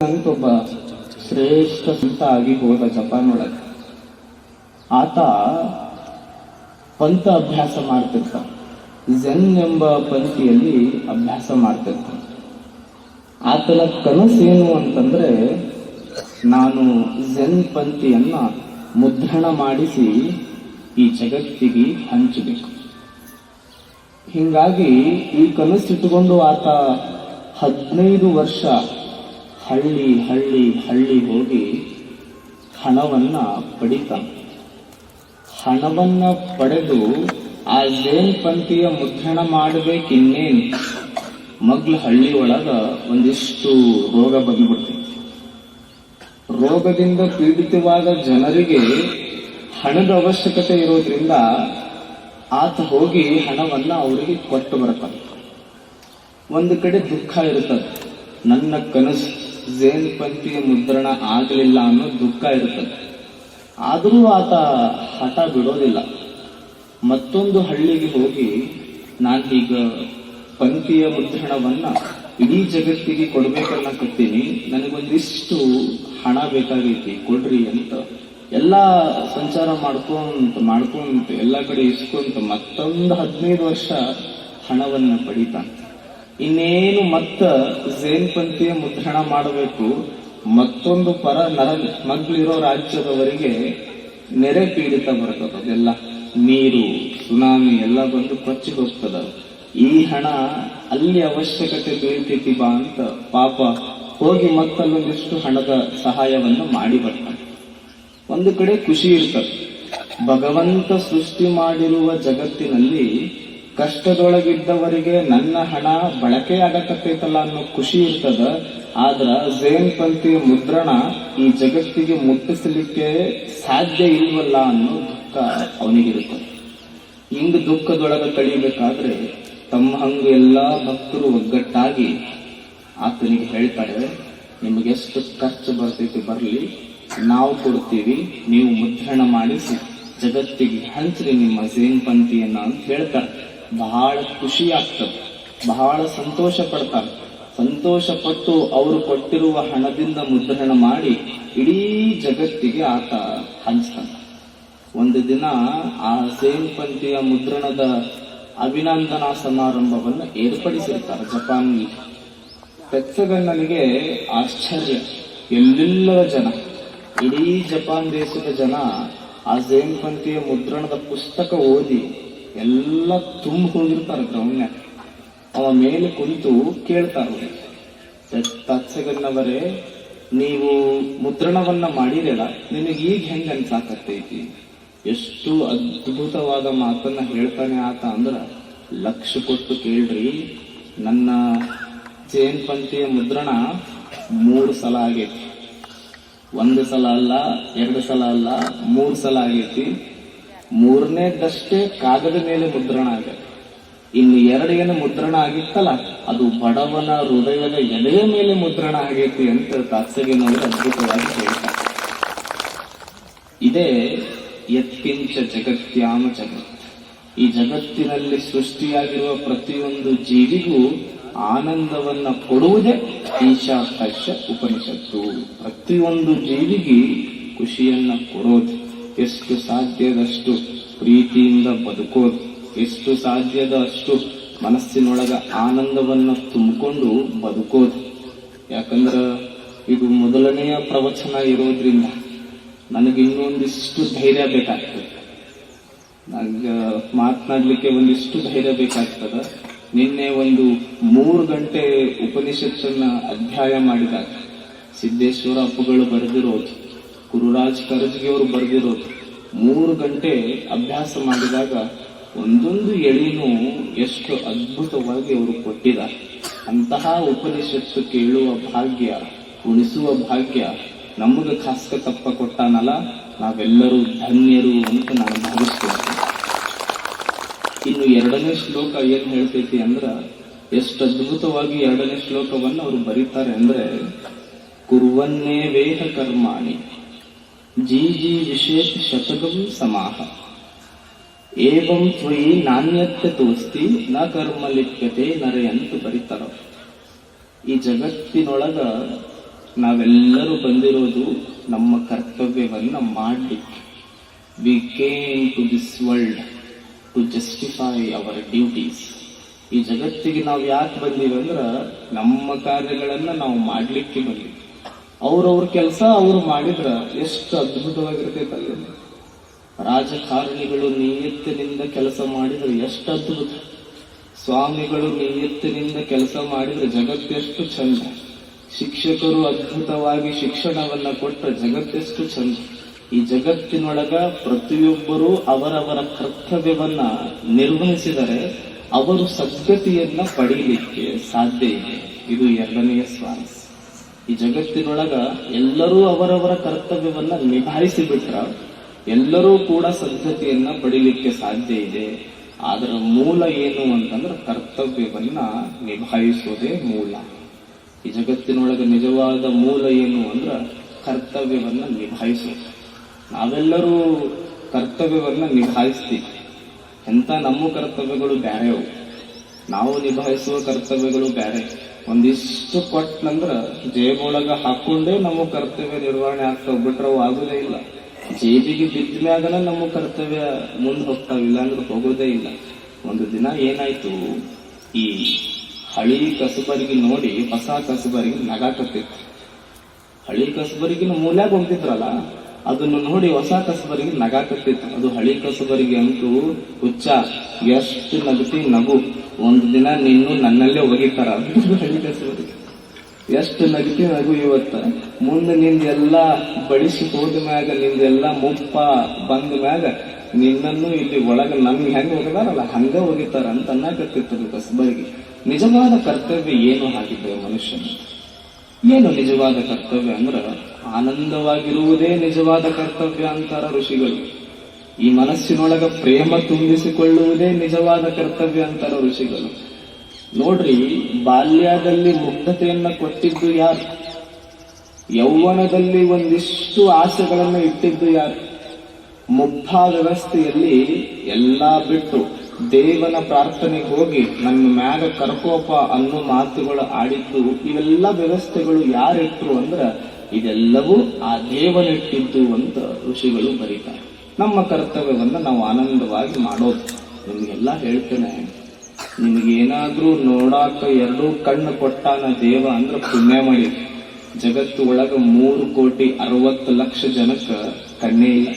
ಒಬ್ಬ ಶ್ರೇಷ್ಠ ಸಂತ ಆಗಿ ಹೋದ ಜಪಾನ್ ಒಳಗೆ ಆತ ಪಂಥ ಅಭ್ಯಾಸ ಮಾಡ್ತಿರ್ತ ಝೆನ್ ಎಂಬ ಪಂಕ್ತಿಯಲ್ಲಿ ಅಭ್ಯಾಸ ಮಾಡ್ತಿರ್ತ ಆತನ ಕನಸೇನು ಅಂತಂದ್ರೆ, ನಾನು ಝೆನ್ ಪಂಕ್ತಿಯನ್ನ ಮುದ್ರಣ ಮಾಡಿಸಿ ಈ ಜಗತ್ತಿಗೆ ಹಂಚಬೇಕು. ಹಿಂಗಾಗಿ ಈ ಕನಸಿಟ್ಟುಕೊಂಡು ಆತ ಹದಿನೈದು ವರ್ಷ ಹಳ್ಳಿ ಹಳ್ಳಿ ಹಳ್ಳಿ ಹೋಗಿ ಹಣವನ್ನ ಪಡಿತಾನೆ ಹಣವನ್ನ ಪಡೆದು ಆ ಜೇನ್ ಪಂಕ್ತಿಯ ಮುದ್ರಣ ಮಾಡಬೇಕಿನ್ನೇನು? ಮಗ್ಲ ಹಳ್ಳಿ ಒಳಗ ಒಂದಿಷ್ಟು ರೋಗ ಬಂದ್ಬಿಡ್ತೈತಿ. ರೋಗದಿಂದ ಪೀಡಿತವಾದ ಜನರಿಗೆ ಹಣದ ಅವಶ್ಯಕತೆ ಇರೋದ್ರಿಂದ ಆತ ಹೋಗಿ ಹಣವನ್ನ ಅವರಿಗೆ ಕೊಟ್ಟು ಬರ್ತಾನೆ ಒಂದು ಕಡೆ ದುಃಖ ಇರ್ತದೆ ನನ್ನ ಕನಸು. ಝೇನ್ ಪಂಕ್ತಿಯ ಮುದ್ರಣ ಆಗಲಿಲ್ಲ ಅನ್ನೋ ದುಃಖ ಇರುತ್ತದೆ. ಆದರೂ ಆತ ಹಠ ಬಿಡೋದಿಲ್ಲ. ಮತ್ತೊಂದು ಹಳ್ಳಿಗೆ ಹೋಗಿ ನಾನು ಈಗ ಪಂಕ್ತಿಯ ಮುದ್ರಣವನ್ನ ಇಡೀ ಜಗತ್ತಿಗೆ ಕೊಡ್ಬೇಕನ್ನಕತ್ತೀನಿ. ನನಗೊಂದಿಷ್ಟು ಹಣ ಬೇಕಾಗೈತಿ, ಕೊಡ್ರಿ ಅಂತ. ಎಲ್ಲ ಸಂಚಾರ ಮಾಡ್ಕೊಂತ ಮಾಡ್ಕೊಂತ, ಎಲ್ಲ ಕಡೆ ಇಸ್ಕೊಂತ ಮತ್ತೊಂದು ಹದಿನೈದು ವರ್ಷ ಹಣವನ್ನ ಪಡಿತಾನೆ. ಇನ್ನೇನು ಮತ್ತ ಜೇನ್ ಪಂಕ್ತಿಯ ಮುದ್ರಣ ಮಾಡಬೇಕು? ಮತ್ತೊಂದು ಪರ ನರ ಮಗ್ಲಿರೋ ರಾಜ್ಯದವರಿಗೆ ನೆರೆ ಪೀಡಿತ ಬರ್ತದ ಅದೆಲ್ಲ. ನೀರು, ಸುನಾಮಿ ಎಲ್ಲ ಬಂದು ಕೊಚ್ಚಿ ಹೋಗ್ತದ. ಈ ಹಣ ಅಲ್ಲಿ ಅವಶ್ಯಕತೆ ಬೀಳ್ತೈತಿ ಬಾ ಅಂತ ಪಾಪ ಹೋಗಿ ಮತ್ತಲ್ಲೊಂದಿಷ್ಟು ಹಣದ ಸಹಾಯವನ್ನು ಮಾಡಿ ಬರ್ತಾನೆ. ಒಂದು ಕಡೆ ಖುಷಿ ಇರ್ತದೆ. ಭಗವಂತ ಸೃಷ್ಟಿ ಮಾಡಿರುವ ಜಗತ್ತಿನಲ್ಲಿ ಕಷ್ಟದೊಳಗಿದ್ದವರಿಗೆ ನನ್ನ ಹಣ ಬಳಕೆ ಆಗಕತ್ತೈತಲ್ಲ ಅನ್ನೋ ಖುಷಿ ಇರ್ತದ. ಆದ್ರ ಜೇನ್ ಪಂಥಿ ಮುದ್ರಣ ಈ ಜಗತ್ತಿಗೆ ಮುಟ್ಟಿಸಲಿಕ್ಕೆ ಸಾಧ್ಯ ಇಲ್ವಲ್ಲ ಅನ್ನೋ ದುಃಖ ಅವನಿಗಿರುತ್ತದೆ ಹಿಂಗ್ ದುಃಖದೊಳಗ ಕಳಿಬೇಕಾದ್ರೆ ತಮ್ಮ ಹಂಗ ಎಲ್ಲಾ ಭಕ್ತರು ಒಗ್ಗಟ್ಟಾಗಿ ಆತನಿಗೆ ಹೇಳ್ತಾರೆ, ನಿಮಗೆಷ್ಟು ಖರ್ಚು ಬರ್ತೈತಿ ಬರಲಿ, ನಾವು ಕೊಡ್ತೀವಿ, ನೀವು ಮುದ್ರಣ ಮಾಡಿಸಿ, ಜಗತ್ತಿಗೆ ಹಂಚ್ರಿ ನಿಮ್ಮ ಜೇನ್ ಪಂಕ್ತಿಯನ್ನ ಅಂತ ಹೇಳ್ತಾರೆ. ಬಹಳ ಖುಷಿ ಆಗ್ತದೆ. ಬಹಳ ಸಂತೋಷ ಪಡ್ತಾರೆ. ಸಂತೋಷ ಪಟ್ಟು ಅವರು ಕೊಟ್ಟಿರುವ ಹಣದಿಂದ ಮುದ್ರಣ ಮಾಡಿ ಇಡೀ ಜಗತ್ತಿಗೆ ಆತ ಹಂಚ್ತಾನೆ. ಒಂದು ದಿನ ಆ ಸೇನ್ ಪಂಥಿಯ ಮುದ್ರಣದ ಅಭಿನಂದನಾ ಸಮಾರಂಭವನ್ನು ಏರ್ಪಡಿಸಿರ್ತಾರೆ ಜಪಾನ್ಗೆ. ಪೆಚ್ಚಗಣ್ಣನಿಗೆ ಆಶ್ಚರ್ಯ. ಎಲ್ಲೆಲ್ಲರ ಜನ, ಇಡೀ ಜಪಾನ್ ದೇಶದ ಜನ ಆ ಸೇಮ್ ಪಂಥಿಯ ಮುದ್ರಣದ ಪುಸ್ತಕ ಓದಿ ಎಲ್ಲ ತುಂಬಿಕೊಂಡಿರ್ತಾರೆ ಗ್ರೌಂಡ್ನ್ಯಾಗ ಅವ ಮೇಲೆ ಕುಳಿತು ಕೇಳ್ತಾರೆ ತತ್ಸಗನ್ನವರೇ ನೀವು ಮುದ್ರಣವನ್ನ ಮಾಡಿರಲ್ಲ ನಿನಗೆ ಈಗ ಹೆಂಗ ಅನ್ಸಾಕತ್ತೈತಿ ಎಷ್ಟು ಅದ್ಭುತವಾದ ಮಾತನ್ನ ಹೇಳ್ತಾನೆ ಆತ ಅಂದ್ರ, ಲಕ್ಷ ಕೊಟ್ಟು ಕೇಳ್ರಿ, ನನ್ನ ಜೇನ್ ಪಂಥಿಯ ಮುದ್ರಣ ಮೂರು ಸಲ ಆಗೈತಿ. ಒಂದು ಸಲ ಅಲ್ಲ, ಎರಡು ಸಲ ಅಲ್ಲ, ಮೂರು ಸಲ ಆಗೈತಿ. ಮೂರನೇದಷ್ಟೇ ಕಾಗದ ಮೇಲೆ ಮುದ್ರಣ ಆಗುತ್ತೆ ಇನ್ನು ಎರಡು ಏನು ಮುದ್ರಣ ಆಗಿತ್ತಲ್ಲ, ಅದು ಬಡವನ ಹೃದಯದ ಎಲೆಯ ಮೇಲೆ ಮುದ್ರಣ ಆಗೈತಿ ಅಂತ ತಾತ್ಸಗಿನವರು ಅದ್ಭುತವಾಗಿ ಹೇಳ್ತಾರೆ. ಇದೇ ಯತ್ಕಿಂಚ ಜಗತ್ಯಾಮ ಜಗತ್. ಈ ಜಗತ್ತಿನಲ್ಲಿ ಸೃಷ್ಟಿಯಾಗಿರುವ ಪ್ರತಿಯೊಂದು ಜೀವಿಗೂ ಆನಂದವನ್ನ ಕೊಡುವುದೇ ಈಶಾಕಾಶ ಉಪನಿಷತ್ತು. ಪ್ರತಿಯೊಂದು ಜೀವಿಗೆ ಖುಷಿಯನ್ನ ಕೊಡೋದು. ಎಷ್ಟು ಸಾಧ್ಯದಷ್ಟು ಪ್ರೀತಿಯಿಂದ ಬದುಕೋದು, ಎಷ್ಟು ಸಾಧ್ಯದ ಅಷ್ಟು ಮನಸ್ಸಿನೊಳಗ ಆನಂದವನ್ನು ತುಂಬಿಕೊಂಡು ಬದುಕೋದು. ಯಾಕಂದ್ರೆ ಇದು ಮೊದಲನೆಯ ಪ್ರವಚನ ಇರೋದ್ರಿಂದ ನನಗೆ ಇನ್ನೊಂದಿಷ್ಟು ಧೈರ್ಯ ಬೇಕಾಗ್ತದೆ. ನನಗೆ ಮಾತನಾಡಲಿಕ್ಕೆ ಒಂದಿಷ್ಟು ಧೈರ್ಯ ಬೇಕಾಗ್ತದೆ. ನಿನ್ನೆ ಒಂದು ಮೂರು ಗಂಟೆ ಉಪನಿಷತ್ತನ್ನು ಅಧ್ಯಾಯ ಮಾಡಿದಾಗ ಸಿದ್ದೇಶ್ವರ ಅಪ್ಪುಗಳು ಬರೆದಿರೋದು ಗುರುರಾಜ್ ಕರಜ್ಗಿ ಅವರು ಬರೆದಿರೋದು. ಮೂರು ಗಂಟೆ ಅಭ್ಯಾಸ ಮಾಡಿದಾಗ ಒಂದೊಂದು ಎಳೆಯೂ ಎಷ್ಟು ಅದ್ಭುತವಾಗಿ ಅವರು ಕೊಟ್ಟಿದ್ದಾರೆ. ಅಂತಹ ಉಪನಿಷತ್ತು ಕೇಳುವ ಭಾಗ್ಯ ಉಣಿಸುವ ಭಾಗ್ಯ ನಮಗೆ ಖಾಸ್ಕ ತಪ್ಪ ಕೊಟ್ಟಾನಲ್ಲ, ನಾವೆಲ್ಲರೂ ಧನ್ಯರು ಅಂತ ನಾನು ಭಾವಿಸ್ತೇನೆ ಇನ್ನು ಎರಡನೇ ಶ್ಲೋಕ ಏನು ಹೇಳ್ತೈತಿ ಅಂದ್ರೆ, ಎಷ್ಟು ಅದ್ಭುತವಾಗಿ ಎರಡನೇ ಶ್ಲೋಕವನ್ನು ಅವರು ಬರೀತಾರೆ ಅಂದ್ರೆ, ಕುರುವನ್ನೇ ವೇಹ ಕರ್ಮಾಣಿ. ಶತಗಂ ಸಮಾಹ ಏವಂ ತ್ವಯಿ ನಾಣ್ಯತೆ ತೋಸ್ತಿ ನ ಕರ್ಮ ಲಿಪ್ಯತೆ ಅಂತ ಬರೀತಾರ ಈ ಜಗತ್ತಿನೊಳಗ ನಾವೆಲ್ಲರೂ ಬಂದಿರೋದು ನಮ್ಮ ಕರ್ತವ್ಯವನ್ನು ಮಾಡಲಿಕ್ಕೆ. We came to this world to justify our duties ಈ ಜಗತ್ತಿಗೆ ನಾವು ಯಾಕೆ ಬಂದೀವಿ ಅಂದ್ರೆ ನಮ್ಮ ಕಾರ್ಯಗಳನ್ನು ನಾವು ಮಾಡಲಿಕ್ಕೆ ಬಂದೀವಿ. ಅವ್ರವ್ರ ಕೆಲಸ ಅವ್ರು ಮಾಡಿದ್ರ ಎಷ್ಟು ಅದ್ಭುತವಾಗಿರ್ತೈತೆ ಅಲ್ಲಿ. ರಾಜಕಾರಣಿಗಳು ನಿಯತ್ತಿನಿಂದ ಕೆಲಸ ಮಾಡಿದ್ರೆ ಎಷ್ಟು ಅದ್ಭುತ. ಸ್ವಾಮಿಗಳು ನಿಯತ್ತಿನಿಂದ ಕೆಲಸ ಮಾಡಿದ್ರೆ ಜಗತ್ತೆಷ್ಟು ಚಂದ. ಶಿಕ್ಷಕರು ಅದ್ಭುತವಾಗಿ ಶಿಕ್ಷಣವನ್ನ ಕೊಟ್ಟರೆ ಜಗತ್ತೆಷ್ಟು ಚಂದ. ಈ ಜಗತ್ತಿನೊಳಗ ಪ್ರತಿಯೊಬ್ಬರೂ ಅವರವರ ಕರ್ತವ್ಯವನ್ನ ನಿರ್ವಹಿಸಿದರೆ ಅವರು ಸದ್ಗತಿಯನ್ನ ಪಡೀಲಿಕ್ಕೆ ಸಾಧ್ಯ ಇದೆ. ಇದು ಎರಡನೆಯ ಸ್ವಾರಸ್ಯ ಈ ಜಗತ್ತಿನೊಳಗ ಎಲ್ಲರೂ ಅವರವರ ಕರ್ತವ್ಯವನ್ನ ನಿಭಾಯಿಸಿ ಬಿಟ್ರ ಎಲ್ಲರೂ ಕೂಡ ಸದ್ಧತೆಯನ್ನ ಪಡಿಲಿಕ್ಕೆ ಸಾಧ್ಯ ಇದೆ. ಅದರ ಮೂಲ ಏನು ಅಂತಂದ್ರೆ ಕರ್ತವ್ಯವನ್ನ ನಿಭಾಯಿಸೋದೇ ಮೂಲ. ಈ ಜಗತ್ತಿನೊಳಗೆ ನಿಜವಾದ ಮೂಲ ಏನು ಅಂದ್ರೆ ಕರ್ತವ್ಯವನ್ನ ನಿಭಾಯಿಸೋದು. ನಾವೆಲ್ಲರೂ ಕರ್ತವ್ಯವನ್ನ ನಿಭಾಯಿಸ್ತೀವಿ. ಎಂತ ನಮ್ಮ ಕರ್ತವ್ಯಗಳು ಬ್ಯಾರೆವು ನಾವು ನಿಭಾಯಿಸುವ ಕರ್ತವ್ಯಗಳು ಬ್ಯಾರೆ. ಒಂದಿಷ್ಟು ಕೊಟ್ಟನಂದ್ರ ಜೇಬೊಳಗ ಹಾಕೊಂಡೇ ನಮ್ಮ ಕರ್ತವ್ಯ ನಿರ್ವಹಣೆ ಆಗ್ತಾವ ಬಿಟ್ರೆ ಅವು ಆಗುದೇ ಇಲ್ಲ. ಜೇಬಿಗೆ ಬಿದ್ದ ಮ್ಯಾಗನ ನಮ್ಮ ಕರ್ತವ್ಯ ಮುಂದೆ ಹೋಗ್ತಾವ ಇಲ್ಲಾಂದ್ರೆ ಹೋಗೋದೇ ಇಲ್ಲ. ಒಂದು ದಿನ ಏನಾಯ್ತು, ಈ ಹಳಿ ಕಸಬರಿಗೆ ನೋಡಿ ಹೊಸ ಕಸಬರಿಗೆ ನಗಾಕತ್ತಿತ್ತು ಹಳಿ ಕಸಬರಿಗಿನ ಮೂಲ್ಯಾಗ ಹೋಗ್ತಿದ್ರಲ್ಲ ಅದನ್ನು ನೋಡಿ ಹೊಸ ಕಸಬರಿಗೆ ನಗಾಕತ್ತಿತ್ತು ಅದು ಹಳಿ ಕಸಬರಿಗೆ ಅಂತೂ ಹುಚ್ಚ, ಎಷ್ಟು ನಗತಿ ನಗು. ಒಂದು ದಿನ ನೀನು ನನ್ನಲ್ಲೇ ಒಗಿತಾರ ಎಷ್ಟು ನಗತಿ ನಗು ಇವತ್ತ. ಮುಂದೆ ನಿಂದೆಲ್ಲ ಬಡಿಸಿ ಹೋದ ಮ್ಯಾಗ ನಿಂದೆಲ್ಲ ಮುಪ್ಪ ಬಂದ ಮ್ಯಾಗ ನಿನ್ನನ್ನು ಇಲ್ಲಿ ಒಳಗ ನಮ್ಗೆ ಹೆಂಗೆ ಹೋಗದಾರಲ್ಲ ಹಂಗ ಹೋಗಿತಾರ ಅಂತ ಅನ್ನಕತ್ತಿತ್ತು ಅದು ಕಸಬರಿಗೆ ನಿಜವಾದ ಕರ್ತವ್ಯ ಏನು ಆಗಿದೆ ಮನುಷ್ಯನ? ಏನು ನಿಜವಾದ ಕರ್ತವ್ಯ ಅಂದ್ರ ಆನಂದವಾಗಿರುವುದೇ ನಿಜವಾದ ಕರ್ತವ್ಯ ಅಂತಾರ ಋಷಿಗಳು. ಈ ಮನಸ್ಸಿನೊಳಗ ಪ್ರೇಮ ತುಂಬಿಸಿಕೊಳ್ಳುವುದೇ ನಿಜವಾದ ಕರ್ತವ್ಯ ಅಂತಾರ ಋಷಿಗಳು. ನೋಡ್ರಿ, ಬಾಲ್ಯದಲ್ಲಿ ಮುಗ್ಧತೆಯನ್ನ ಕೊಟ್ಟಿದ್ದು ಯಾರು? ಯೌವನದಲ್ಲಿ ಒಂದಿಷ್ಟು ಆಸೆಗಳನ್ನು ಇಟ್ಟಿದ್ದು ಯಾರು? ಮುಗ್ಧ ವ್ಯವಸ್ಥೆಯಲ್ಲಿ ಎಲ್ಲ ಬಿಟ್ಟು ದೇವನ ಪ್ರಾರ್ಥನೆಗೆ ಹೋಗಿ ನನ್ನ ಮ್ಯಾಗ ಕರ್ಕೋಪ ಅನ್ನೋ ಮಾತುಗಳು ಆಡಿದ್ದು, ಇವೆಲ್ಲ ವ್ಯವಸ್ಥೆಗಳು ಯಾರಿಟ್ರು ಅಂದ್ರ, ಇದೆಲ್ಲವೂ ಆ ದೇವನಿಟ್ಟಿದ್ದು ಅಂತ ಋಷಿಗಳು ಬರೀತಾರೆ. ನಮ್ಮ ಕರ್ತವ್ಯವನ್ನು ನಾವು ಆನಂದವಾಗಿ ಮಾಡೋದು. ನಿಮಗೆಲ್ಲ ಹೇಳ್ತೇನೆ. ನಿಮಗೇನಾದ್ರೂ ನೋಡಾಕ ಎರಡೂ ಕಣ್ಣು ಕೊಟ್ಟಾನ ದೇವ ಅಂದ್ರೆ ಪುಣ್ಯ ಮಾಡಿ ಜಗತ್ತು ಒಳಗ ಮೂರು ಕೋಟಿ ಅರವತ್ತು ಲಕ್ಷ ಜನಕ್ಕೆ ಕಣ್ಣೇ ಇಲ್ಲ.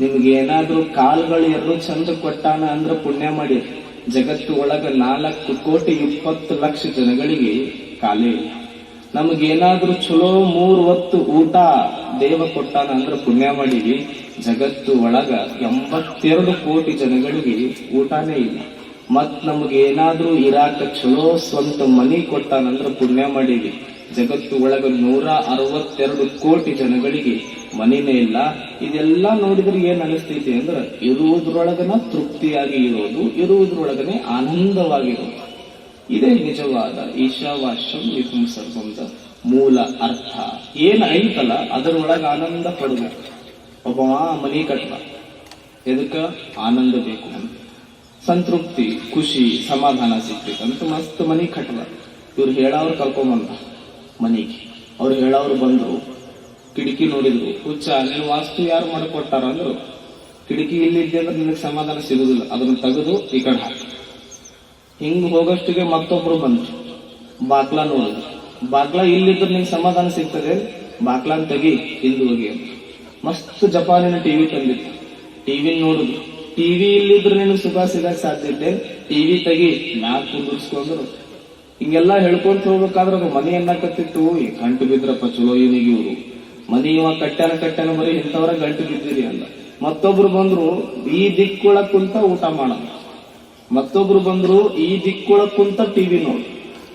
ನಿಮ್ಗೆ ಕಾಲುಗಳು ಕಾಲ್ಗಳು ಎರಡು ಚಂದ ಕೊಟ್ಟಾನ ಅಂದ್ರೆ ಪುಣ್ಯ ಮಾಡಿ ಜಗತ್ತು ಒಳಗ ನಾಲ್ಕು ಕೋಟಿ ಇಪ್ಪತ್ತು ಲಕ್ಷ ಜನಗಳಿಗೆ ಕಾಲೇ ಇಲ್ಲ. ನಮಗೇನಾದ್ರೂ ಚಲೋ ಮೂರು ಹೊತ್ತು ಊಟ ದೇವ ಕೊಟ್ಟಾನ ಅಂದ್ರೆ ಪುಣ್ಯ ಮಾಡಿವಿ ಜಗತ್ತು ಒಳಗ ಎಂಬತ್ತೆರಡು ಕೋಟಿ ಜನಗಳಿಗೆ ಊಟನೇ ಇಲ್ಲ. ಮತ್ ಏನಾದರೂ ಇರಾಕ ಚಲೋ ಸ್ವಂತ ಮನಿ ಕೊಟ್ಟಾನಂದ್ರ ಪುಣ್ಯ ಮಾಡಿವಿ ಜಗತ್ತು ಒಳಗ ನೂರ ಅರವತ್ತೆರಡು ಕೋಟಿ ಜನಗಳಿಗೆ ಮನಿನೇ ಇಲ್ಲ. ಇದೆಲ್ಲ ನೋಡಿದ್ರೆ ಏನ್ ಅನಿಸ್ತೈತಿ ಅಂದ್ರ ಇರುವುದ್ರೊಳಗನ ತೃಪ್ತಿಯಾಗಿ ಇರೋದು, ಇರುವುದ್ರೊಳಗನೆ ಆನಂದವಾಗಿರೋದು. ಇದೇ ನಿಜವಾದ ಈಶಾವಾಶ್ಯಂ ಸರ್ವಂದ ಮೂಲ ಅರ್ಥ. ಏನ್ ಐತಲ್ಲ, ಅದರೊಳಗ ಆನಂದ ಪಡಬೇಕು ಒಬ್ಬವ ಮನಿ ಕಟ್ಟ ಎದಕ್ಕ? ಆನಂದ ಬೇಕು ಸಂತೃಪ್ತಿ, ಖುಷಿ, ಸಮಾಧಾನ ಸಿಗ್ತೈತಂತ ಮಸ್ತ್ ಮನಿ ಕಟ್ಟದ ಇವ್ರು ಹೇಳವ್ರು ಕರ್ಕೊಂಬಂದ ಮನಿಗೆ. ಅವ್ರು ಹೇಳವ್ರು ಬಂದ್ರು. ಕಿಟಕಿ ನೋಡಿದ್ರು. ಹುಚ್ಚ ನೀವು ವಾಸ್ತು ಯಾರು ಮಾಡಿಕೊಟ್ಟಾರ ಅಂದ್ರು. ಕಿಟಕಿ ಇದೆ ಅಂದ್ರೆ ನಿನಗೆ ಸಮಾಧಾನ ಸಿಗುದಿಲ್ಲ. ಅದನ್ನ ತೆಗೆದು ಈ ಕಡೆ ಹಾಕಿ. ಹಿಂಗ್ ಹೋಗಷ್ಟಿಗೆ ಮತ್ತೊಬ್ರು ಬಂದ್ರು. ಬಾಕ್ಲ ನೋಡಿದ್ರು. ಬಾಕ್ಲ ಇಲ್ಲಿದ್ರೆ ನಿಂಗೆ ಸಮಾಧಾನ ಸಿಗ್ತದೆ? ಬಾಕ್ಲಾನ್ ತೆಗಿ ಹಿಂದು ಹೋಗಿ ಅಂತ. ಮಸ್ತ್ ಜಪಾನಿನ ಟಿವಿ ತಂದಿತ್ತು. ಟಿವಿ ನೋಡುದು. ಟಿವಿ ಇಲ್ಲಿದ್ರೆ ನಿನಗೆ ಸುಖ ಸಿಗಕ್ ಸಾಧ್ಯತೆ ಟಿವಿ ತೆಗಿ ನಾ ಕುಂದಿರ್ಸ್ಕೊಂಡ್ರು ಹಿಂಗೆಲ್ಲ ಹೇಳ್ಕೊಂತ ಹೋಗ್ಬೇಕಾದ್ರೆ ಮನೆಯನ್ನ ಅನ್ನಕತ್ತಿತ್ತು. ಈ ಗಂಟು ಬಿದ್ರಪ್ಪ ಚಲೋ ಇವನಿಗೆ ಇವ್ರು. ಮನಿ ಇವ ಕಟ್ಟಾನ ಕಟ್ಟಾನ ಬರೀ ಇಂಥವ್ರ ಗಂಟು ಬಿದ್ದಿರಿ ಅಂದ. ಮತ್ತೊಬ್ರು ಬಂದ್ರು, ಈ ದಿಕ್ಕೊಳ ಕುಂತ ಊಟ ಮಾಡೋದು ಮತ್ತೊಬ್ರು ಬಂದ್ರು, ಈ ದಿಕ್ಕೊಳ ಕುಂತ ಟಿವಿ ನೋಡಿ.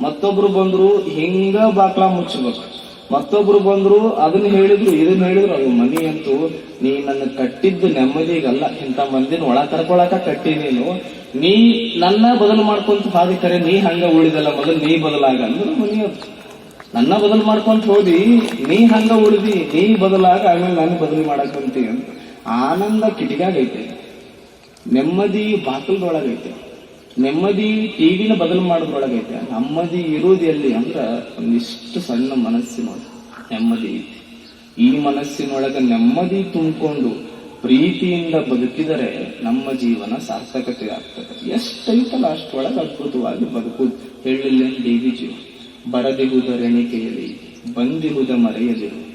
ಮತ್ತೊಬ್ರು ಬಂದ್ರು, ಹಿಂಗ ಬಾಕ್ಲ ಮುಚ್ಚಬೇಕು ಮತ್ತೊಬ್ರು ಬಂದ್ರು, ಅದನ್ನ ಹೇಳಿದ್ರು, ಇದನ್ನ ಹೇಳಿದ್ರು ಅದು ಮನಿ ಅಂತೂ ನೀ ನನ್ನ ಕಟ್ಟಿದ್ದು ನೆಮ್ಮದಿಗಲ್ಲ, ಇಂಥ ಮಂದಿನ ಒಳ ಕರ್ಕೊಳಕ ಕಟ್ಟಿ ನೀನು. ನೀ ನನ್ನ ಬದಲು ಮಾಡ್ಕೊಂತ ಹಾದಿ ಕರೆ, ನೀ ಹಂಗ ಉಳಿದಲ್ಲ ಮೊದಲು ನೀ ಬದಲಾಗ ಅಂದ್ರೆ ಮನಿ ಅದು ನನ್ನ ಬದಲು ಮಾಡ್ಕೊಂತ ಹೋದಿ, ನೀ ಹಂಗ ಉಳಿದಿ, ನೀ ಬದಲಾಗ, ಆಮೇಲೆ ನಾನು ಬದಲು ಮಾಡಕ್ಕಂತಿ ಅಂತ. ಆನಂದ ಕಿಟಿಗಾಗೈತೆ ನೆಮ್ಮದಿ ಬಾಕಲ್ದೊಳಗೈತೆ ನೆಮ್ಮದಿ ಟಿವಿನ ಬದಲು ಮಾಡೋದ್ರೊಳಗೈತೆ. ನೆಮ್ಮದಿ ಇರೋದು ಎಲ್ಲಿ ಅಂದ್ರ ಒಂದಿಷ್ಟು ಸಣ್ಣ ಮನಸ್ಸಿನೊಳಗೆ. ನೆಮ್ಮದಿ ಐತಿ. ಈ ಮನಸ್ಸಿನೊಳಗೆ ನೆಮ್ಮದಿ ತುಂಬಿಕೊಂಡು ಪ್ರೀತಿಯಿಂದ ಬದುಕಿದರೆ ನಮ್ಮ ಜೀವನ ಸಾರ್ಥಕತೆ ಆಗ್ತದೆ. ಎಷ್ಟೈತಲ್ಲ ಅಷ್ಟೊಳಗೆ ಅದ್ಭುತವಾಗಿ ಬದುಕುದು. ಹೇಳಿಲ್ಲ ದೇವಿಜಿ ಬರದಿರುವುದರೆಣಿಕೆಯಲ್ಲಿ, ಬಂದಿರುವುದ ಮರೆಯದಿರು.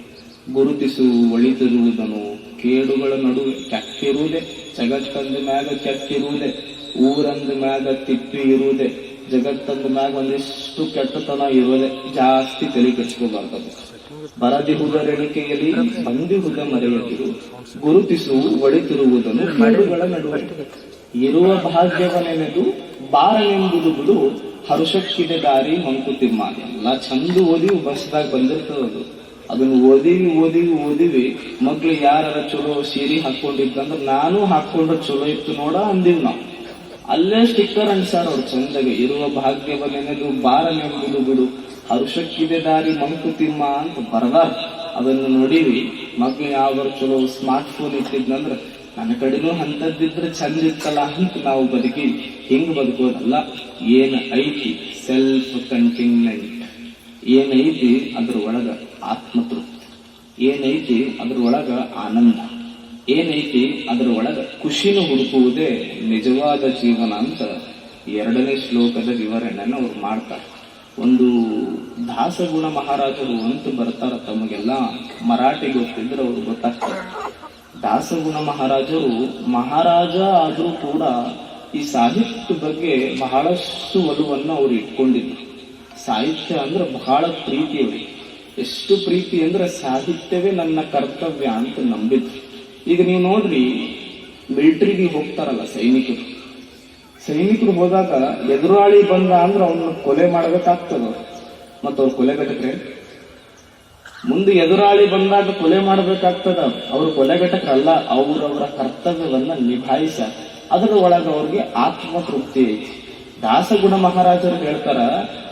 ಗುರುತಿಸು, ಒಳಿತಿರುವುದನು, ಕೇಡುಗಳ ನಡುವೆ ಕೆಟ್ಟಿರುವುದೇ ಜಗತ್ತಂದ ಮ್ಯಾಗ ಕೆಟ್ಟಿರುವುದೇ. ಊರಂದ ಮ್ಯಾಗ ತಿಪ್ಪಿ ಇರುವುದೇ ಜಗತ್ತಂದ ಮ್ಯಾಗ ಒಂದಿಷ್ಟು ಕೆಟ್ಟತನ ಇರುವುದೇ, ಜಾಸ್ತಿ ತಲೆ ಕೆಡ್ಸ್ಕೋಬಾರ್ದು ಬಂದಿ ಬಂದಿರುವುದ ಮರೆಯದಿರು. ಗುರುತಿಸು ಒಳಿತಿರುವುದನ್ನು ಮಡುಗಳ ನಡುವೆ. ಇರುವ ಭಾಗ್ಯವನೆನೆದು ಬಾರನೆಂಬುದು ಬಿಡು, ಹರುಷಕ್ಕಿದೆ ದಾರಿ ಮಂಕುತಿಮ್ಮ ಎಲ್ಲ ಚಂದ ಓದಿ ಬಸ್ದಾಗ ಬಂದಿರ್ತದದು ಅದನ್ನ ಓದಿವಿ ಓದಿವಿ ಓದಿವಿ. ಮಕ್ಳು ಯಾರ ಚಲೋ ಸೀರೆ ಹಾಕೊಂಡಿದ್ದಂದ್ರೆ, ನಾನು ಹಾಕೊಂಡ್ರೆ ಚಲೋ ಇತ್ತು ನೋಡ ಅಂದಿವ್ ನಾವು. ಅಲ್ಲೇ ಸ್ಟಿಕ್ಕರ್ ಸರ್ ಅವ್ರು ಚಂದಗೆ. ಇರುವ ಭಾಗ್ಯವನ್ನೆನೆದು ಬಾರಲೆಂಬುದು ಬಿಡು. ಹರುಷಕ್ಕಿದೆ ದಾರಿ ಮಂಕುತಿಮ್ಮ ಅಂತ ಬರ್ದಾರ. ಅದನ್ನು ನೋಡಿವಿ ಮಗು ಯಾವ್ದಾರು ಚಲೋ ಸ್ಮಾರ್ಟ್ ಫೋನ್ ಇಟ್ಟಿದ್ನಂದ್ರ ನನ್ನ ಕಡೆನೂ ಅಂತದ್ದಿದ್ರೆ ಚಂದ ಇತ್ತಲ್ಲ ಅಂತ ನಾವು ಬದುಕಿ ಹಿಂಗ್ ಬದುಕೋದಲ್ಲ. ಏನ್ ಐತಿ? ಸೆಲ್ಫ್ ಕಂಟೈನ್ಮೆಂಟ್ ಏನೈತಿ ಅದ್ರ ಒಳಗ ಆತ್ಮತೃಪ್ತಿ. ಏನೈತಿ ಅದ್ರ ಒಳಗ ಆನಂದ. ಏನೈತಿ? ಅದರ ಒಳಗೆ ಖುಷಿನ ಹುಡುಕುವುದೇ ನಿಜವಾದ ಜೀವನ ಅಂತ ಎರಡನೇ ಶ್ಲೋಕದ ವಿವರಣೆಯನ್ನು ಅವ್ರು ಮಾಡ್ತಾರೆ. ಒಂದು ದಾಸಗುಣ ಮಹಾರಾಜರು ಅಂತ ಬರ್ತಾರ, ತಮಗೆಲ್ಲ ಮರಾಠಿ ಗೊತ್ತಿದ್ರೆ ಅವ್ರು ಗೊತ್ತಾಗ್ತಾರೆ. ದಾಸಗುಣ ಮಹಾರಾಜರು, ಮಹಾರಾಜ ಆದರೂ ಕೂಡ ಈ ಸಾಹಿತ್ಯ ಬಗ್ಗೆ ಬಹಳಷ್ಟು ಒಲವನ್ನು ಅವ್ರು ಇಟ್ಕೊಂಡಿದ್ರು. ಸಾಹಿತ್ಯ ಅಂದ್ರೆ ಬಹಳ ಪ್ರೀತಿ ಎಷ್ಟು ಪ್ರೀತಿ ಅಂದ್ರೆ ಸಾಹಿತ್ಯವೇ ನನ್ನ ಕರ್ತವ್ಯ ಅಂತ ನಂಬಿದ್ರು. ಈಗ ನೀವು ನೋಡ್ರಿ, ಮಿಲಿಟರಿಗೆ ಹೋಗ್ತಾರಲ್ಲ ಸೈನಿಕರು. ಸೈನಿಕರು ಹೋದಾಗ ಎದುರಾಳಿ ಬಂದ ಅಂದ್ರೆ ಅವನ್ನ ಕೊಲೆ ಮಾಡಬೇಕಾಗ್ತದ. ಮತ್ತ ಅವ್ರು ಕೊಲೆಗಟ್ಟಕ್ರೆ ಮುಂದೆ ಎದುರಾಳಿ ಬಂದಾಗ ಕೊಲೆ ಮಾಡಬೇಕಾಗ್ತದ. ಅವ್ರು ಕೊಲೆಗಟ್ಟಕ್ರಲ್ಲ ಅವ್ರವರ ಕರ್ತವ್ಯವನ್ನ ನಿಭಾಯಿಸ. ಅದರ ಒಳಗೆ ಅವ್ರಿಗೆ ಆತ್ಮ ತೃಪ್ತಿ ಐತಿ. ದಾಸಗುಣ ಮಹಾರಾಜರು ಹೇಳ್ತಾರ,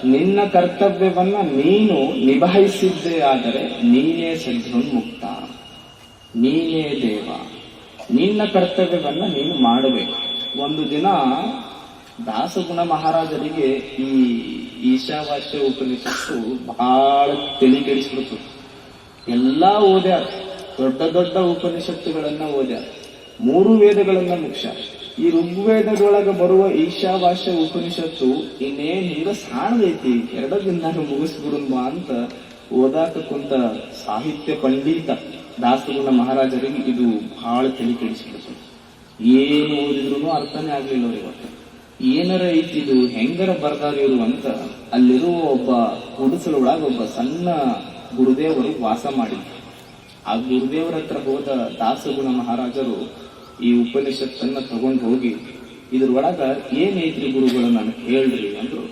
ನಿನ್ನ ಕರ್ತವ್ಯವನ್ನ ನೀನು ನಿಭಾಯಿಸಿದ್ದೇ ಆದರೆ ನೀನೇ ಸದ್ಯೋನ್ಮುಕ್ತ ನೀನೇ ದೇವ, ನಿನ್ನ ಕರ್ತವ್ಯವನ್ನ ನೀನು ಮಾಡಬೇಕು. ಒಂದು ದಿನ ದಾಸಗುಣ ಮಹಾರಾಜರಿಗೆ ಈ ಈಶಾವಾಸ್ಯ ಉಪನಿಷತ್ತು ಬಹಳ ತಲೆ ಎಲ್ಲ ಓದ್ಯಾರ, ದೊಡ್ಡ ದೊಡ್ಡ ಉಪನಿಷತ್ತುಗಳನ್ನ ಓದ್ಯಾರ, ಮೂರು ವೇದಗಳನ್ನ ಮುಖ್ಯ ಈ ಋಗ್ವೇದದೊಳಗ ಬರುವ ಈಶಾವಾಸ್ಯ ಉಪನಿಷತ್ತು ಇನ್ನೇನ್ ಹಿಂಗ ಸಾಣದೈತಿ ಎರಡ ದಿನ ಮುಗಿಸ್ಬಿಡುನ್ಬಾ ಅಂತ ಓದಾಕ ಕುಂತ ಸಾಹಿತ್ಯ ಪಂಡಿತ ದಾಸಗುಣ ಮಹಾರಾಜರಿಗೆ ಇದು ಬಹಳ ತಲೆ ಕೆಡಿಸಿಬಿಡ್ತು ಏನು ಓದಿದ್ರು ಅರ್ಥನೇ ಆಗ್ಲಿಲ್ಲ ಅವ್ರಿಗೆ. ಏನರ ಐತಿದು ಹೆಂಗರ ಬರ್ದಾರ ಇವರು ಅಂತ ಅಲ್ಲಿರುವ ಒಬ್ಬ ಗುಡಿಸಲೊಳಗ ಒಬ್ಬ ಸಣ್ಣ ಗುರುದೇವರು ವಾಸ ಮಾಡಿದ್ರು. ಆ ಗುರುದೇವರ ಹತ್ರ ಹೋದ ದಾಸಗುಣ ಮಹಾರಾಜರು ಈ ಉಪನಿಷತ್ತನ್ನ ತಗೊಂಡು ಹೋಗಿ, ಇದ್ರೊಳಗ ಏನೈತ್ರಿ ಗುರುಗಳು ನಾನು ಹೇಳ್ರಿ ಅಂದ್ರು.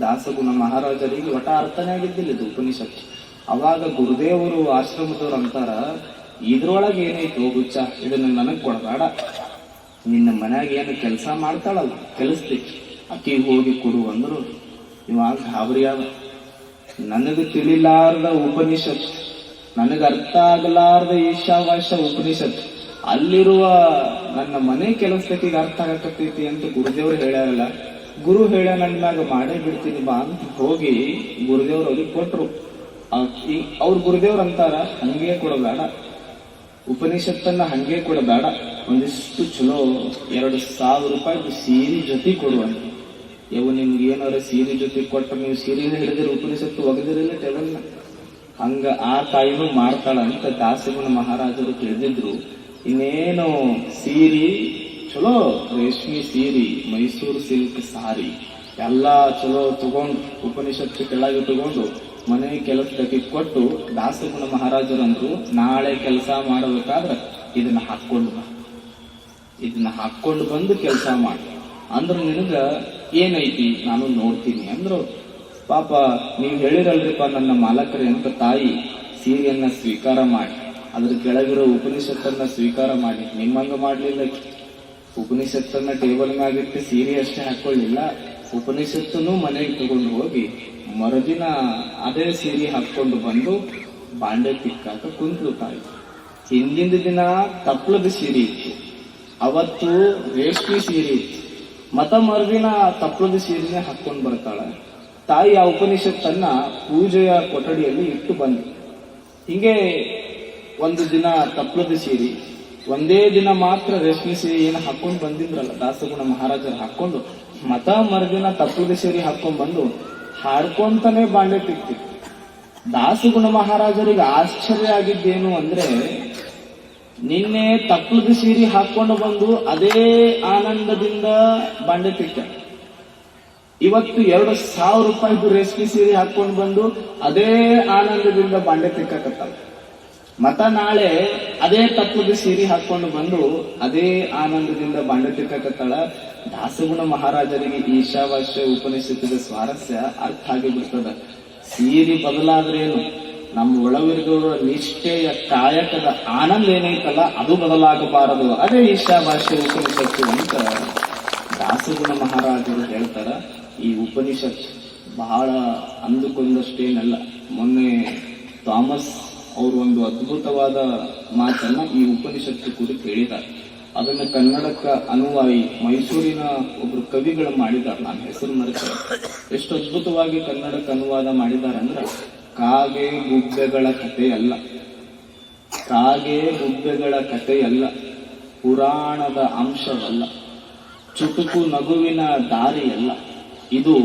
ದಾಸಗುಣ ಮಹಾರಾಜರಿಗೆ ಒಟ ಅರ್ಥನೇ ಆಗಿದ್ದಿಲ್ಲ ಇದು ಉಪನಿಷತ್ತು. ಅವಾಗ ಗುರುದೇವರು ಆಶ್ರಮದವ್ರು ಅಂತಾರ, ಇದ್ರೊಳಗೆ ಏನೈತು ಗುಚ್ಚ ಇದನ್ನ ನನಗೆ ಕೊಡಬೇಡ. ನಿನ್ನ ಮನ್ಯಾಗ ಏನು ಕೆಲಸ ಮಾಡ್ತಾಳಲ್ಲ ಕೆಲಸ್ತಿ. ಅಕ್ಕಿ ಹೋಗಿ ಕೊಡು ಅಂದ್ರು. ಇವಾಗ ಗಾಬರಿ ಆದ ನನಗೆ ತಿಳಿಲಾರ್ದ ಉಪನಿಷತ್, ನನಗೆ ಅರ್ಥ ಆಗಲಾರ್ದ ಈಶಾವಾಶ ಉಪನಿಷತ್, ಅಲ್ಲಿರುವ ನನ್ನ ಮನೆ ಕೆಲಸಕ್ಕೆ ಅರ್ಥ ಆಗಕತ್ತೈತಿ ಅಂತ ಗುರುದೇವ್ರು ಹೇಳ್ಯಾರಲ್ಲ, ಗುರು ಹೇಳ ನನ್ನ ಮ್ಯಾಗ ಮಾಡೇ ಬಿಡ್ತೀನಿ ಬಾ ಅಂತ ಹೋಗಿ ಗುರುದೇವ್ರು ಅವ್ರಿಗೆ ಕೊಟ್ರು ಅವ್ರ ಗುರುದೇವ್ರು ಅಂತಾರ, ಹಂಗೆ ಕೊಡಬೇಡ ಉಪನಿಷತ್ತನ್ನ ಹಂಗೆ ಕೊಡಬೇಡ ಒಂದಿಷ್ಟು ಚಲೋ, ಎರಡು ಸಾವಿರ ರೂಪಾಯಿ ಸೀರೆ ಜೊತೆ ಕೊಡುವಂತ. ಯಾವ ನಿಮ್ಗೆ ಏನಾರ ಸೀರೆ ಜೊತೆ ಕೊಟ್ರೆ ನೀವು ಸೀರೆನ ಹಿಡಿದ್ರೆ, ಉಪನಿಷತ್ತು ಒಗದಿರಲಿಲ್ಲ ಟೇಬಲ್ನ ಹಂಗ ಆ ತಾಯಿನೂ ಮಾಡ್ತಾಳ ಅಂತ ದಾಸಿಗುಣ ಮಹಾರಾಜರು ತಿಳಿದಿದ್ರು. ಇನ್ನೇನು ಸೀರಿ, ಚಲೋ ರೇಷ್ಮೆ ಸೀರಿ, ಮೈಸೂರು ಸಿಲ್ಕ್ ಸಾರಿ. ಎಲ್ಲಾ ಚಲೋ ತಗೊಂಡು ಉಪನಿಷತ್ತು ಕೆಳಗೆ ತಗೊಂಡು ಮನೆ ಕೆಲಸಕ್ಕೆ ಕೊಟ್ಟು ದಾಸಗುಣ ಮಹಾರಾಜರಂತೂ ನಾಳೆ ಕೆಲಸ ಮಾಡಬೇಕಾದ್ರೆ ಇದನ್ನ ಹಾಕೊಂಡು ಬಾ. ಇದನ್ನ ಹಾಕೊಂಡು ಬಂದು ಕೆಲಸ ಮಾಡಿ. ಅಂದ್ರೆ ನಿನಗ ಏನೈತಿ ನಾನು ನೋಡ್ತೀನಿ ಅಂದ್ರು. ಪಾಪ ನೀವು ಹೇಳಿರಲ್ರಿಪ್ಪ ನನ್ನ ಮಾಲಕರೇ ಅಂತ ತಾಯಿ ಸೀರೆಯನ್ನ ಸ್ವೀಕಾರ ಮಾಡಿ, ಅದ್ರ ಕೆಳಗಿರೋ ಉಪನಿಷತ್ತನ್ನ ಸ್ವೀಕಾರ ಮಾಡಿ, ನಿಮ್ಮಂಗ ಮಾಡ್ಲಿಲ್ಲ. ಉಪನಿಷತ್ತನ್ನ ಟೇಬಲ್ ಮ್ಯಾಗಿಟ್ಟು ಸೀರೆ ಅಷ್ಟೇ ಹಾಕೊಳ್ಳಿಲ್ಲ. ಉಪನಿಷತ್ತನ್ನು ಮನೆಗೆ ತಗೊಂಡು ಹೋಗಿ ಮರುದಿನ ಅದೇ ಸೀರೆ ಹಾಕೊಂಡು ಬಂದು ಬಾಂಡೆ ತಿಕ್ಕಾಕ ಕುಂತು ತಾಯಿ ಹಿಂದಿನ ದಿನ ತಪ್ಪಲದ ಸೀರೆ ಇತ್ತು. ಅವತ್ತು ರೇಷ್ಮೆ ಸೀರೆ ಇತ್ತು. ಮತ ಮರುದಿನ ತಪ್ಪಲದ ಸೀರೆನೆ ಹಾಕೊಂಡು ಬರ್ತಾಳೆ. ತಾಯಿ ಆ ಉಪನಿಷತ್ತನ್ನ ಪೂಜೆಯ ಕೊಠಡಿಯಲ್ಲಿ ಇಟ್ಟು ಬಂದು. ಹಿಂಗೆ ಒಂದು ದಿನ ತಪ್ಪಲದ ಸೀರೆ, ಒಂದೇ ದಿನ ಮಾತ್ರ ರೇಷ್ಮೆ ಸೀರೆ ಏನು ಹಾಕೊಂಡು ಬಂದಿದ್ರಲ್ಲ ದಾಸಗುಣ ಮಹಾರಾಜರು ಹಾಕೊಂಡು ಮತ ಮರುದಿನ ತಪ್ಲದ ಸೀರೆ ಹಾಕೊಂಡ್ ಬಂದು ಹಾಡ್ಕೊಂತಾನೆ ಬಾಂಡೆ ತಿಕ್ತಿತ್ತು ದಾಸುಗುಣ ಮಹಾರಾಜರಿಗೆ ಆಶ್ಚರ್ಯ ಆಗಿದ್ದೇನು ಅಂದ್ರೆ, ನಿನ್ನೆ ತಪ್ಪುದ ಸೀರೆ ಹಾಕೊಂಡು ಬಂದು ಅದೇ ಆನಂದದಿಂದ ಬಾಂಡೆ ತಿಕ್ಕ ಇವತ್ತು ಎರಡು ಸಾವಿರ ರೂಪಾಯಿದು ರೇಷ್ಮೆ ಸೀರೆ ಹಾಕೊಂಡು ಬಂದು ಅದೇ ಆನಂದದಿಂದ ಬಾಂಡೆ ತಿಕ್ಕಕತ್ತಾಳ ಮತ ನಾಳೆ ಅದೇ ತತ್ವದ ಸೀರೆ ಹಾಕೊಂಡು ಬಂದು ಅದೇ ಆನಂದದಿಂದ ಬಾಂಡೆ ತಿಕ್ಕಕತ್ತಾಳ. ದಾಸಗುಣ ಮಹಾರಾಜರಿಗೆ ಈಶಾವಾಸ್ಯ ಉಪನಿಷತ್ತಿದ ಸ್ವಾರಸ್ಯ ಅರ್ಥ ಆಗಿಬಿಡ್ತದ. ಸೀರೆ ಬದಲಾದ್ರೇನು ನಮ್ಮ ಒಳವಿರುವ ನಿಷ್ಠೆಯ ಕಾಯಕದ ಆನಂದ ಏನೈತಲ್ಲ, ಅದು ಬದಲಾಗಬಾರದು. ಅದೇ ಈಶಾವಾಸ್ಯ ಉಪನಿಷತ್ತು ಅಂತ ದಾಸಗುಣ ಮಹಾರಾಜರು ಹೇಳ್ತಾರ. ಈ ಉಪನಿಷತ್ ಬಹಳ ಅಂದುಕೊಂಡಷ್ಟೇನಲ್ಲ. ಮೊನ್ನೆ ಥಾಮಸ್ ಅವರು ಒಂದು ಅದ್ಭುತವಾದ ಮಾತನ್ನ ಈ ಉಪನಿಷತ್ತು ಕುರಿತು ಹೇಳಿದ್ದಾರೆ. ಅದನ್ನ ಕನ್ನಡಕ್ಕೆ ಅನುವಾಯಿ ಮೈಸೂರಿನ ಒಬ್ರು ಕವಿಗಳು ಮಾಡಿದ್ದಾರೆ. ನಾನು ಹೆಸರು ಮರೆತ. ಎಷ್ಟು ಅದ್ಭುತವಾಗಿ ಕನ್ನಡಕ್ಕೆ ಅನುವಾದ ಮಾಡಿದ್ದಾರೆ ಅಂದ್ರೆ, ಕಾಗೆ ಗುಬ್ಬೆಗಳ ಕಥೆ ಅಲ್ಲ ಕಾಗೆ ಗುಬ್ಬೆಗಳ ಕಥೆಯಲ್ಲ. ಪುರಾಣದ ಅಂಶವಲ್ಲ. ಚುಟುಕು ನಗುವಿನ ದಾರಿಯಲ್ಲ. ಇದು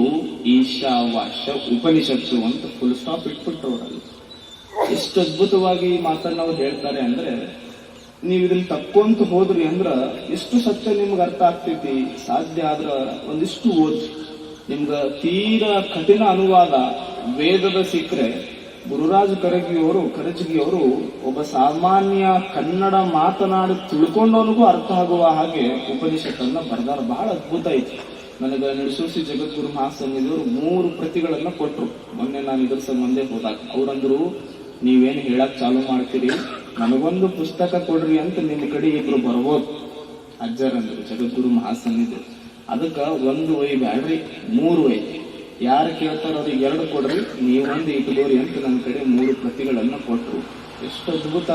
ಈಶಾವಾಶ ಉಪನಿಷತ್ತು ಅಂತ ಫುಲ್ ಸ್ಟಾಪ್ ಇಟ್ಬಿಟ್ಟವ್ರಲ್ಲಿ. ಎಷ್ಟು ಅದ್ಭುತವಾಗಿ ಮಾತನ್ನ ಅವ್ರು ಹೇಳ್ತಾರೆ ಅಂದ್ರೆ ನೀವು ಇದನ್ನ ತಕ್ಕೊಂತ ಹೋದ್ರಿ ಅಂದ್ರ ಎಷ್ಟು ಸತ್ಯ ನಿಮ್ಗೆ ಅರ್ಥ ಆಗ್ತೈತಿ? ಸಾಧ್ಯ ಆದ್ರ ಒಂದಿಷ್ಟು ಓದ್ರಿ. ನಿಮ್ಗ ತೀರಾ ಕಠಿಣ ಅನುವಾದ ವೇದದ ಸಿಕ್ಕರೆ ಗುರುರಾಜ್ ಕರಗಿಯವರು ಕರಜಗಿಯವರು ಒಬ್ಬ ಸಾಮಾನ್ಯ ಕನ್ನಡ ಮಾತನಾಡಿ ತಿಳ್ಕೊಂಡವನಿಗೂ ಅರ್ಥ ಆಗುವ ಹಾಗೆ ಉಪನಿಷತ್ತನ್ನ ಬರ್ದಾರ. ಬಹಳ ಅದ್ಭುತ ಐತಿ. ನನಗ ನಡಸೋಸಿ ಜಗದ್ಗುರು ಮಹಾಸ್ವಾಮಿದವರು ಮೂರು ಪ್ರತಿಗಳನ್ನ ಕೊಟ್ಟರು ಮೊನ್ನೆ ನಾನು ಇದ್ರ ಸಂಬಂಧ ಹೋದಾಗ. ಅವ್ರಂದ್ರು, ನೀವೇನು ಹೇಳಕ್ ಚಾಲು ಮಾಡ್ತೀರಿ? ನನಗೊಂದು ಪುಸ್ತಕ ಕೊಡ್ರಿ ಅಂತ ನಿಮ್ಮ ಕಡೆ ಇಬ್ರು ಬರ್ಬೋದು. ಅಜ್ಜರಂದ್ರು, ಜಗದ್ಗುರು ಮಹಾಸನ್ನಿಧಿ. ಅದಕ್ಕ ಒಂದು ವೈ ಬ್ಯಾಡ್ರಿ, ಮೂರು ವೈ. ಯಾರು ಕೇಳ್ತಾರ ಅವ್ರಿಗೆ ಎರಡು ಕೊಡ್ರಿ, ನೀವೊಂದು ಇಟ್ಕೋರಿ ಅಂತ ನನ್ನ ಕಡೆ ಮೂರು ಪ್ರತಿಗಳನ್ನು ಕೊಟ್ಟರು ಎಷ್ಟು ಅದ್ಭುತ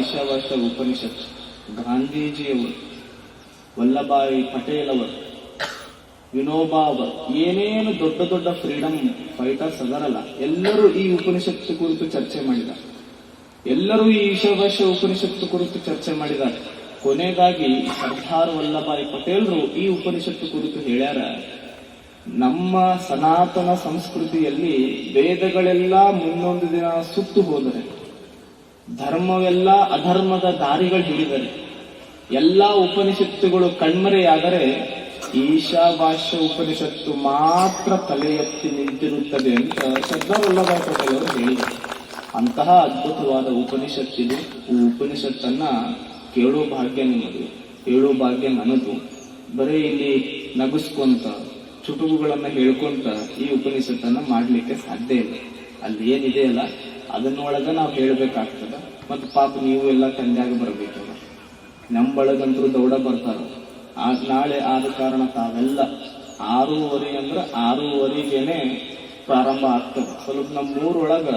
ಈಶಾವಾಸ್ಯ ಉಪನಿಷತ್. ಗಾಂಧೀಜಿಯವರು, ವಲ್ಲಭಾಯಿ ಪಟೇಲ್ ಅವರು ವಿನೋಬಾ ಅವರು ಏನೇನು ದೊಡ್ಡ ದೊಡ್ಡ ಫ್ರೀಡಮ್ ಫೈಟರ್ಸ್ ಅದರಲ್ಲ, ಎಲ್ಲರೂ ಈ ಉಪನಿಷತ್ತು ಕುರಿತು ಚರ್ಚೆ ಮಾಡಿದ್ದಾರೆ ಎಲ್ಲರೂ ಈ ಈಶಾವಾಸ್ಯ ಉಪನಿಷತ್ತು ಕುರಿತು ಚರ್ಚೆ ಮಾಡಿದ್ದಾರೆ. ಕೊನೆಯದಾಗಿ ಸರ್ದಾರ್ ವಲ್ಲಭಾಯಿ ಪಟೇಲ್ರು ಈ ಉಪನಿಷತ್ತು ಕುರಿತು ಹೇಳ್ಯಾರ, ನಮ್ಮ ಸನಾತನ ಸಂಸ್ಕೃತಿಯಲ್ಲಿ ವೇದಗಳೆಲ್ಲ ಮುಂದೊಂದು ದಿನ ಸುತ್ತು ಹೋದರೆ, ಧರ್ಮವೆಲ್ಲ ಅಧರ್ಮದ ದಾರಿಗಳು ಹಿಡಿದರೆ, ಎಲ್ಲಾ ಉಪನಿಷತ್ತುಗಳು ಕಣ್ಮರೆಯಾದರೆ ಈಶಾಭಾಷ್ಯ ಉಪನಿಷತ್ತು ಮಾತ್ರ ತಲೆ ಎತ್ತಿ ನಿಂತಿರುತ್ತದೆ ಅಂತ ಸರ್ದಾರ್ ವಲ್ಲಭಾಯಿ ಪಟೇಲ್ ಅವರು ಹೇಳಿದರು. ಅಂತಹ ಅದ್ಭುತವಾದ ಉಪನಿಷತ್ತಿದೆ, ಈ ಉಪನಿಷತ್ತನ್ನ ಕೇಳೋ ಭಾಗ್ಯ ನಿಮ್ಮದು, ಕೇಳೋ ಭಾಗ್ಯ ನನದು ಬರೀ ಇಲ್ಲಿ ನಗಿಸ್ಕೊಂತ, ಚುಟುಕುಗಳನ್ನು ಹೇಳ್ಕೊಂತ ಈ ಉಪನಿಷತ್ತನ್ನ ಮಾಡ್ಲಿಕ್ಕೆ ಸಾಧ್ಯ ಇಲ್ಲ. ಅಲ್ಲಿ ಏನಿದೆ ಅಲ್ಲ, ಅದನ್ನೊಳಗೆ ನಾವು ಹೇಳ್ಬೇಕಾಗ್ತದ, ಮತ್ತು ಪಾಪ ನೀವು ಎಲ್ಲ ತಂದಾಗ ಬರ್ಬೇಕಲ್ಲ. ನಮ್ಮ ಬಳಗಂತರೂ ದೌಡ ಬರ್ತಾರ. ಆ, ನಾಳೆ ಆದ ಕಾರಣ ತಾವೆಲ್ಲ ಆರೂವರೆ ಅಂದ್ರೆ ಆರೂವರೆಗೇನೆ ಪ್ರಾರಂಭ ಆಗ್ತದೆ. ಸ್ವಲ್ಪ ನಮ್ಮ ಊರೊಳಗ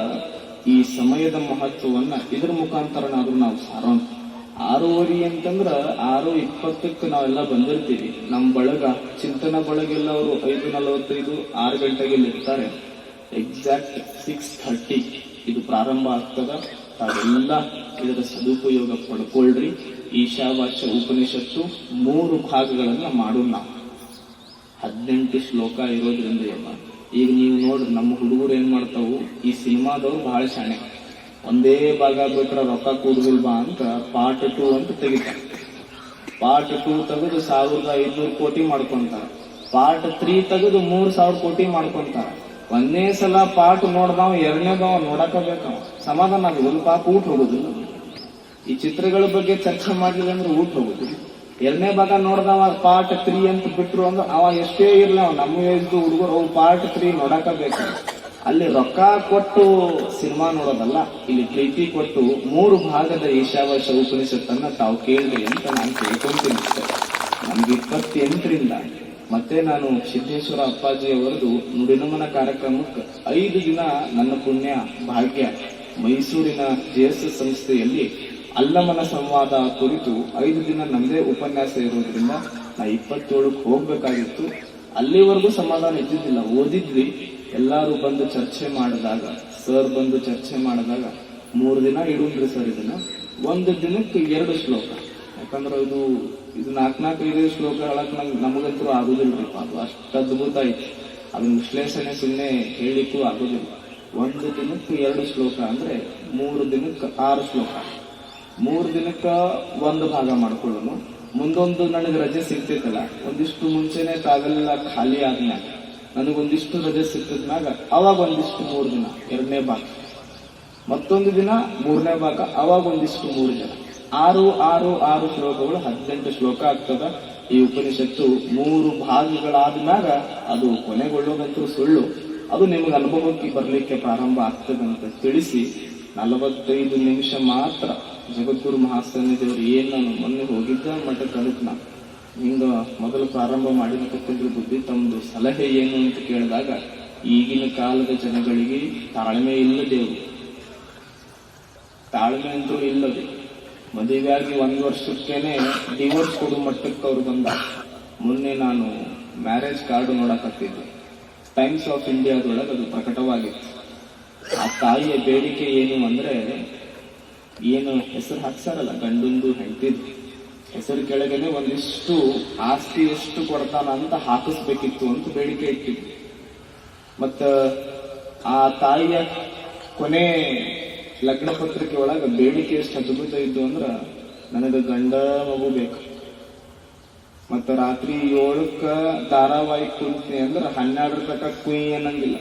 ಈ ಸಮಯದ ಮಹತ್ವವನ್ನ ಇದ್ರ ಮುಖಾಂತರನಾದ್ರೂ ನಾವು ಸಾರೋಣ. ಆರೂವರೆ ಅಂತಂದ್ರ ಆರು ಇಪ್ಪತ್ತಕ್ಕೆ ನಾವೆಲ್ಲ ಬಂದಿರ್ತೀವಿ. ನಮ್ಮ ಬಳಗ, ಚಿಂತನ ಬಳಗೆಲ್ಲ ಅವರು ಐದು ನಲವತ್ತೈದು, ಆರು ಗಂಟೆಗೆ ಇರ್ತಾರೆ. ಎಕ್ಸಾಕ್ಟ್ ಸಿಕ್ಸ್ ಥರ್ಟಿ ಇದು ಪ್ರಾರಂಭ ಆಗ್ತದ. ತಾವೆಲ್ಲ ಇದರ ಸದುಪಯೋಗ ಪಡ್ಕೊಳ್ರಿ. ಈಶಾವಾಸ್ಯ ಉಪನಿಷತ್ತು ಮೂರು ಭಾಗಗಳನ್ನ ಮಾಡೋಣ. ನಾವು ಹದಿನೆಂಟು ಶ್ಲೋಕ ಇರೋದ್ರಿಂದ ಎಲ್ಲ ಈಗ ನೀವು ನೋಡ್ರಿ ನಮ್ಮ ಹುಡುಗರು ಏನು ಮಾಡ್ತಾವು, ಈ ಸಿನಿಮಾದವ್ರು ಬಹಳ ಶಾಣೆ. ಒಂದೇ ಭಾಗ ಬಿಟ್ರೆ ರೊಕ್ಕ ಕೂಡುದಿಲ್ಲ ಬಾ ಅಂತ ಪಾರ್ಟ್ ಟು ಅಂತ ತೆಗಿತಾರೆ. ಪಾರ್ಟ್ ಟು ತೆಗೆದು ಸಾವಿರದ ಐದುನೂರು ಕೋಟಿ ಮಾಡ್ಕೊಂತಾರ. ಪಾರ್ಟ್ ತ್ರೀ ತೆಗೆದು ಮೂರು ಸಾವಿರ ಕೋಟಿ ಮಾಡ್ಕೊಂತಾರ. ಒಂದೇ ಸಲ ಪಾರ್ಟ್ ನೋಡ್ದವ ಎರಡನೇದವ ನೋಡಕ ಬೇಕವ ಸಮಾಧಾನ ಆಗುದಿಲ್ಲ, ಪಾಪ ಊಟ ಹೋಗುದಿಲ್ಲ. ಈ ಚಿತ್ರಗಳ ಬಗ್ಗೆ ಚರ್ಚೆ ಮಾಡ್ಲಿಲ್ಲ ಅಂದ್ರೆ ಊಟ ಹೋಗುದಿಲ್ಲ. ಎರಡನೇ ಭಾಗ ನೋಡ್ದವ ಪಾರ್ಟ್ ತ್ರೀ ಅಂತ ಬಿಟ್ರು ಅಂದ್ರೆ ಅವ ಎಷ್ಟೇ ಇರ್ಲಿ ಅವ ನಮ್ಮ ಏಜ್ದು ಹುಡುಗರು, ಅವು ಪಾರ್ಟ್ ತ್ರೀ ನೋಡಕ ಬೇಕು ಅಲ್ಲಿ ರೊಕ್ಕ ಕೊಟ್ಟು ಸಿನಿಮಾ ನೋಡೋದಲ್ಲ, ಇಲ್ಲಿ ಪ್ರೀತಿ ಕೊಟ್ಟು ಮೂರು ಭಾಗದ ಈಶಾವಾಶ ಉಪನಿಷತ್ತನ್ನ ತಾವು ಕೇಳ್ರಿ ಅಂತ ನಾನು ಕೇಳ್ಕೊಂತೀನಿ ಅಷ್ಟೇ. ನಮ್ಗೆ ಇಪ್ಪತ್ತೆಂಟರಿಂದ ಮತ್ತೆ ನಾನು ಸಿದ್ದೇಶ್ವರ ಅಪ್ಪಾಜಿ ಅವರದು ನುಡಿನಮನ ಕಾರ್ಯಕ್ರಮಕ್ಕೆ ಐದು ದಿನ ನನ್ನ ಪುಣ್ಯ ಭಾಗ್ಯ ಮೈಸೂರಿನ ಜೆಎಸ್ ಸಂಸ್ಥೆಯಲ್ಲಿ ಅಲ್ಲಮನ ಸಂವಾದ ಕುರಿತು ಐದು ದಿನ ನಮ್ಮದೇ ಉಪನ್ಯಾಸ ಇರೋದ್ರಿಂದ ನಾ ಇಪ್ಪತ್ತೇಳಕ್ಕೆ ಹೋಗ್ಬೇಕಾಗಿತ್ತು. ಅಲ್ಲಿವರೆಗೂ ಸಮಾಧಾನ ಇದ್ದಿದ್ದಿಲ್ಲ. ಓದಿದ್ವಿ. ಎಲ್ಲರೂ ಬಂದು ಚರ್ಚೆ ಮಾಡಿದಾಗ, ಸರ್ ಬಂದು ಚರ್ಚೆ ಮಾಡಿದಾಗ, ಮೂರು ದಿನ ಇಡುಂದ್ರಿ ಸರ್ ಇದನ್ನ. ಒಂದು ದಿನಕ್ಕೆ ಎರಡು ಶ್ಲೋಕ. ಯಾಕಂದ್ರೆ ಇದು ಇದು ನಾಲ್ಕು ನಾಲ್ಕು ಐದು ಶ್ಲೋಕ ಹೇಳಕ್ ನಂಗೆ, ನಮಗಂತೂ ಆಗುದಿಲ್ಲರಿಪ್ಪ ಅದು ಅಷ್ಟು ಅದ್ಭುತ ಐತಿ. ಅದನ್ನ ವಿಶ್ಲೇಷಣೆ ಸುಮ್ಮನೆ ಹೇಳಿಕ್ಕೂ ಆಗುದಿಲ್ಲ. ಒಂದು ದಿನಕ್ಕೆ ಎರಡು ಶ್ಲೋಕ ಅಂದ್ರೆ ಮೂರು ದಿನಕ್ಕೆ ಆರು ಶ್ಲೋಕ. ಮೂರು ದಿನಕ್ಕ ಒಂದು ಭಾಗ ಮಾಡ್ಕೊಳ್ಳೋನು. ಮುಂದೊಂದು ನನಗೆ ರಜೆ ಸಿಗ್ತೈತಲ್ಲ, ಒಂದಿಷ್ಟು ಮುಂಚೆನೆ ತಾವೆಲ್ಲ ಖಾಲಿ ಆದ್ಮ್ಯಾಗ ನನಗೊಂದಿಷ್ಟು ರಜೆ ಸಿಕ್ತದ್ಮ್ಯಾಗ ಅವಾಗ ಒಂದಿಷ್ಟು ಮೂರು ದಿನ, ಎರಡನೇ ಭಾಗ. ಮತ್ತೊಂದು ದಿನ ಮೂರನೇ ಭಾಗ, ಅವಾಗ ಒಂದಿಷ್ಟು ಮೂರು ದಿನ ಆರು ಆರು ಆರು ಶ್ಲೋಕಗಳು ಹದಿನೆಂಟು ಶ್ಲೋಕ ಆಗ್ತದ. ಈ ಉಪನಿಷತ್ತು ಮೂರು ಭಾಗಗಳಾದ್ಮ್ಯಾಗ ಅದು ಕೊನೆಗೊಳ್ಳೋದಂತೂ ಸುಳ್ಳು. ಅದು ನಿಮಗೆ ಅನುಭವಕ್ಕೆ ಬರಲಿಕ್ಕೆ ಪ್ರಾರಂಭ ಆಗ್ತದಂತ ತಿಳಿಸಿ, ನಲವತ್ತೈದು ನಿಮಿಷ ಮಾತ್ರ ಜಗದ್ಗುರು ಮಹಾಸ್ವಾಮಿ ಏನ್ ನಾನು ಮೊನ್ನೆ ಹೋಗಿದ್ದ ಮಠ ಅದಕ್ಕೆ ನಾ ಹಿಂಗ ಮೊದಲು ಪ್ರಾರಂಭ ಮಾಡಿರ್ತಕ್ಕಂಥ ಬುದ್ಧಿ ತಮ್ಮದು ಸಲಹೆ ಏನು ಅಂತ ಕೇಳಿದಾಗ, ಈಗಿನ ಕಾಲದ ಜನಗಳಿಗೆ ತಾಳ್ಮೆ ಇಲ್ಲ ದೇವರು. ತಾಳ್ಮೆ ಅಂತೂ ಇಲ್ಲದೆ ಮದುವೆಗಾಗಿ ಒಂದು ವರ್ಷಕ್ಕೇನೆ ಡಿವೋರ್ಸ್ ಕೊಡು ಮಟ್ಟಕ್ಕೆ ಅವ್ರು ಬಂದ. ಮೊನ್ನೆ ನಾನು ಮ್ಯಾರೇಜ್ ಕಾರ್ಡ್ ನೋಡಕತ್ತಿದ್ದೆ. ಟೈಮ್ಸ್ ಆಫ್ ಇಂಡಿಯಾದೊಳಗೆ ಅದು ಪ್ರಕಟವಾಗಿತ್ತು. ಆ ತಾಯಿಯ ಬೇಡಿಕೆ ಏನು ಅಂದ್ರೆ ಏನು ಹೆಸರು ಹಾಕ್ಸಾರಲ್ಲ ಗಂಡಂದು ಹೆಂಡತಿದ್ದು ಹೆಸರು ಕೆಳಗನೆ ಒಂದಿಷ್ಟು ಆಸ್ತಿ ಎಷ್ಟು ಕೊಡ್ತಾನ ಅಂತ ಹಾಕಿಸ್ಬೇಕಿತ್ತು ಅಂತ ಬೇಡಿಕೆ ಇಟ್ಟಿದ್ವಿ. ಮತ್ತ ಆ ತಾಯಿಯ ಕೊನೆ ಲಗ್ನ ಪತ್ರಿಕೆ ಒಳಗ ಬೇಡಿಕೆ ಎಷ್ಟು ಅದ್ಭುತ ಇದ್ದು ಅಂದ್ರ, ನನಗ ಗಂಡ ಮಗು ಬೇಕು. ಮತ್ತ ರಾತ್ರಿ ಏಳಕ್ಕ ಧಾರಾವಾಹಿ ಕುಂತಿ ಅಂದ್ರ ಹನ್ನೆರಡರ ತನಕ ಕುಯಿ ಅನ್ನಂಗಿಲ್ಲ.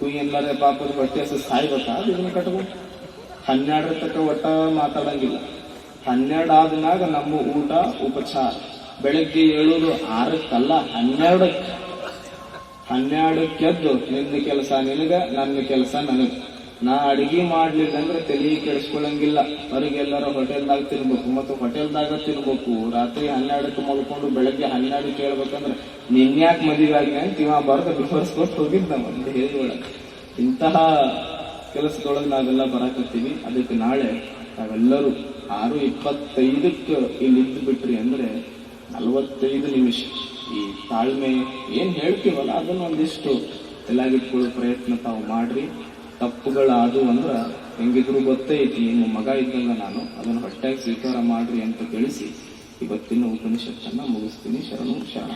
ಕುಯ್ ಎಲ್ಲಾರೆ ಪಾಪದ ಬಟ್ಟೆ ಸಾಯ್ಬೇಕಾ ಅದನ್ನ ಕಟ್ಕೊಂಡು ಹನ್ನೆರಡರ ತನಕ ಒಟ್ಟ ಮಾತಾಡಂಗಿಲ್ಲ. ಹನ್ನೆರಡು ಆದ್ಮ್ಯಾಗ ನಮ್ಮ ಊಟ ಉಪಚಾರ. ಬೆಳಗ್ಗೆ ಏಳೋದು ಆರಕ್ಕಲ್ಲ, ಹನ್ನೆರಡಕ್ಕೆ. ಹನ್ನೆರಡಕ್ಕೆದ್ದು ನಿನ್ನ ಕೆಲಸ ನಿನಗ, ನನ್ನ ಕೆಲಸ ನನಗ. ನಾ ಅಡಿಗೆ ಮಾಡ್ಲಿಲ್ಲ ಅಂದ್ರೆ ತಲೆ ಕೆಡಿಸ್ಕೊಳ್ಳಂಗಿಲ್ಲ ಹೊರಗೆಲ್ಲರ ಹೋಟೆಲ್ದಾಗ ತಿನ್ಬೇಕು, ಮತ್ತು ಹೋಟೆಲ್ದಾಗ ತಿನ್ಬೇಕು. ರಾತ್ರಿ ಹನ್ನೆರಡಕ್ಕೆ ಮಲ್ಕೊಂಡು ಬೆಳಗ್ಗೆ ಹನ್ನೆರಡು ಕೇಳ್ಬೇಕಂದ್ರೆ ನಿನ್ಯಾಕ್ ಮದುವೆ ಆಗಿ ಅಂತ ಇವ ಬರ್ದ ಡಿಫೋರ್ಸ್ ಕೊಟ್ಟು ಹೋಗಿದ್ದ ಹೇಳಿ ಇಂತಹ ಕೆಲಸದೊಳಗೆ ನಾವೆಲ್ಲ ಬರಾಕತ್ತೀವಿ. ಅದಕ್ಕೆ ನಾಳೆ ನಾವೆಲ್ಲರೂ ಆರು ಇಪ್ಪತ್ತೈದಕ್ಕೆ ಇಲ್ಲಿ ಇದ್ದು ಬಿಟ್ರಿ ಅಂದ್ರೆ ನಲವತ್ತೈದು ನಿಮಿಷ. ಈ ತಾಳ್ಮೆ ಏನ್ ಹೇಳ್ತೀವಲ್ಲ, ಅದನ್ನ ಒಂದಿಷ್ಟು ತಲೆಯಾಗಿಟ್ಕೊಳ್ಳೋ ಪ್ರಯತ್ನ ತಾವು ಮಾಡ್ರಿ. ತಪ್ಪುಗಳಾದು ಅಂದ್ರ ಹೆಂಗಿದ್ರು ಗೊತ್ತೈತಿ ನಿಮ್ಮ ಮಗ ಇದ್ದಂಗ ನಾನು ಅದನ್ನು ಹೊಟ್ಟೆಗೆ ಸ್ವೀಕಾರ ಮಾಡ್ರಿ ಅಂತ ತಿಳಿಸಿ ಇವತ್ತಿನ ಉಪನಿಷತ್ತನ್ನ ಮುಗಿಸ್ತೀನಿ. ಶರಣು, ಶರಣ.